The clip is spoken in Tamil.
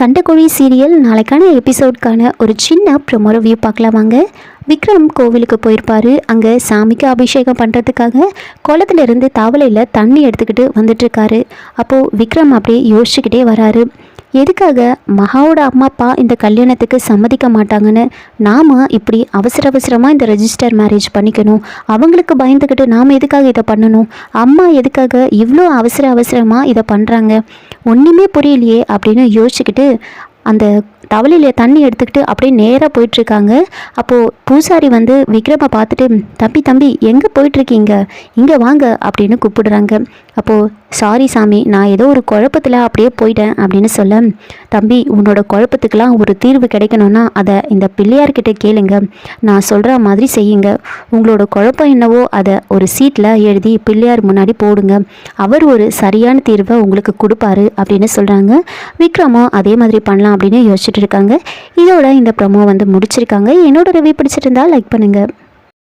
சண்டைக்கோழி சீரியல் நாளைக்கான எபிசோட்கான ஒரு சின்ன ப்ரொமோ ரிவ்யூ பார்க்கலாம் வாங்க. விக்ரம் கோவிலுக்கு போயிருப்பார். அங்கே சாமிக்கு அபிஷேகம் பண்ணுறதுக்காக குளத்துலேருந்து தவளையில் தண்ணி எடுத்துக்கிட்டு வந்துட்டுருக்காரு. அப்போது விக்ரம் அப்படியே யோசிச்சுக்கிட்டே வராரு. எதுக்காக மகாவோட அம்மா அப்பா இந்த கல்யாணத்துக்கு சம்மதிக்க மாட்டாங்கன்னு நாம் இப்படி அவசர அவசரமாக இந்த ரெஜிஸ்டர் மேரேஜ் பண்ணிக்கணும். அவங்களுக்கு பயந்துக்கிட்டு நாம் எதுக்காக இதை பண்ணணும்? அம்மா எதுக்காக இவ்வளோ அவசர அவசரமாக இதை பண்ணுறாங்க ஒன்றுமே புரியலையே அப்படின்னு யோசிச்சுக்கிட்டு அந்த தவளையில் தண்ணி எடுத்துக்கிட்டு அப்படியே நேராக போயிட்டுருக்காங்க. அப்போது பூசாரி வந்து விக்ரமை பார்த்துட்டு தம்பி தம்பி எங்கே போயிட்டுருக்கீங்க? இங்கே வாங்க அப்படின்னு கூப்பிடுறாங்க. அப்போது சாரி சாமி நான் ஏதோ ஒரு குழப்பத்தில் அப்படியே போயிட்டேன் அப்படின்னு சொல்ல தம்பி உன்னோட குழப்பத்துக்கெல்லாம் ஒரு தீர்வு கிடைக்கணும்னா அதை இந்த பிள்ளையார்கிட்ட கேளுங்க. நான் சொல்கிற மாதிரி செய்யுங்க. உங்களோட குழப்பம் என்னவோ அதை ஒரு சீட்டில் எழுதி பிள்ளையார் முன்னாடி போடுங்க. அவர் ஒரு சரியான தீர்வை உங்களுக்கு கொடுப்பாரு அப்படின்னு சொல்கிறாங்க விக்ரமும் அதே மாதிரி பண்ணலாம் அப்படின்னு யோசிச்சுட்டு இருக்காங்க இதோட இந்த ப்ரொமோ வந்து முடிச்சிருக்காங்க. என்னோட ரிவ்யூ பிடிச்சிருந்தா லைக் பண்ணுங்கள்